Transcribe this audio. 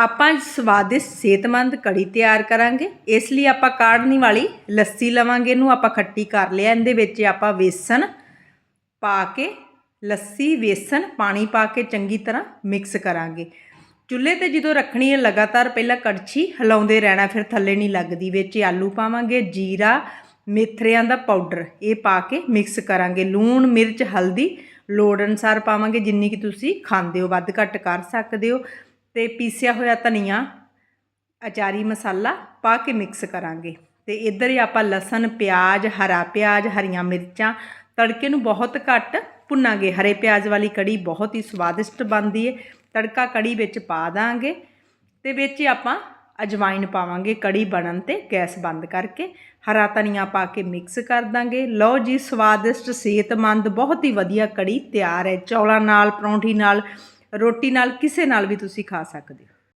ਆਪਾਂ ਸਵਾਦਿਸ਼ਟ ਸਿਹਤਮੰਦ ਕੜੀ ਤਿਆਰ ਕਰਾਂਗੇ। ਇਸ ਲਈ ਆਪਾਂ ਕਾੜਨੀ ਵਾਲੀ ਲੱਸੀ ਲਵਾਂਗੇ, ਇਹਨੂੰ ਆਪਾਂ ਖੱਟੀ ਕਰ ਲਿਆ। ਇਹਦੇ ਵਿੱਚ ਆਪਾਂ ਵੇਸਣ ਪਾ ਕੇ, ਲੱਸੀ, ਵੇਸਣ, ਪਾਣੀ ਪਾ ਕੇ ਚੰਗੀ ਤਰ੍ਹਾਂ ਮਿਕਸ ਕਰਾਂਗੇ। ਚੁੱਲ੍ਹੇ ਤੇ ਜਦੋਂ ਰੱਖਣੀ ਹੈ, ਲਗਾਤਾਰ ਪਹਿਲਾਂ ਕੜਛੀ ਹਿਲਾਉਂਦੇ ਰਹਿਣਾ, ਫਿਰ ਥੱਲੇ ਨਹੀਂ ਲੱਗਦੀ। ਵਿੱਚ ਆਲੂ ਪਾਵਾਂਗੇ, ਜੀਰਾ, ਮੇਥਰਿਆਂ ਦਾ ਪਾਊਡਰ, ਇਹ ਪਾ ਕੇ ਮਿਕਸ ਕਰਾਂਗੇ। ਲੂਣ, ਮਿਰਚ, ਹਲਦੀ ਲੋੜ ਅਨੁਸਾਰ ਪਾਵਾਂਗੇ, ਜਿੰਨੀ ਕਿ ਤੁਸੀਂ ਖਾਂਦੇ ਹੋ, ਵੱਧ ਘੱਟ ਕਰ ਸਕਦੇ ਹੋ। ਤੇ ਪੀਸਿਆ ਹੋਇਆ ਧਨੀਆ, ਅਚਾਰੀ ਮਸਾਲਾ ਪਾ ਕੇ ਮਿਕਸ ਕਰਾਂਗੇ। ਤੇ ਇੱਧਰ ਹੀ ਆਪਾਂ ਲਸਣ, ਪਿਆਜ਼, ਹਰਾ ਪਿਆਜ਼, ਹਰੀਆਂ ਮਿਰਚਾਂ, ਤੜਕੇ ਨੂੰ ਬਹੁਤ ਘੱਟ ਭੁੰਨਾਂਗੇ। ਹਰੇ ਪਿਆਜ਼ ਵਾਲੀ ਕੜੀ ਬਹੁਤ ਹੀ ਸਵਾਦਿਸ਼ਟ ਬਣਦੀ ਹੈ ਤੜਕਾ ਕੜੀ ਵਿੱਚ ਪਾ ਦਾਂਗੇ ਤੇ ਵਿੱਚ ਆਪਾਂ ਅਜਵਾਇਨ ਪਾਵਾਂਗੇ ਕੜੀ ਬਣਨ ਤੇ ਗੈਸ ਬੰਦ ਕਰਕੇ। ਹਰਾ ਧਨੀਆ ਪਾ ਕੇ ਮਿਕਸ ਕਰ ਦਾਂਗੇ। ਲਓ ਜੀ, ਸਵਾਦਿਸ਼ਟ, ਸਿਹਤਮੰਦ, ਬਹੁਤ ਹੀ ਵਧੀਆ ਕੜੀ ਤਿਆਰ ਹੈ ਚੌਲਾਂ ਨਾਲ, ਪਰੌਂਠੀ ਨਾਲ ਰੋਟੀ ਨਾਲ ਕਿਸੇ ਨਾਲ ਵੀ ਤੁਸੀਂ ਖਾ ਸਕਦੇ ਹੋ।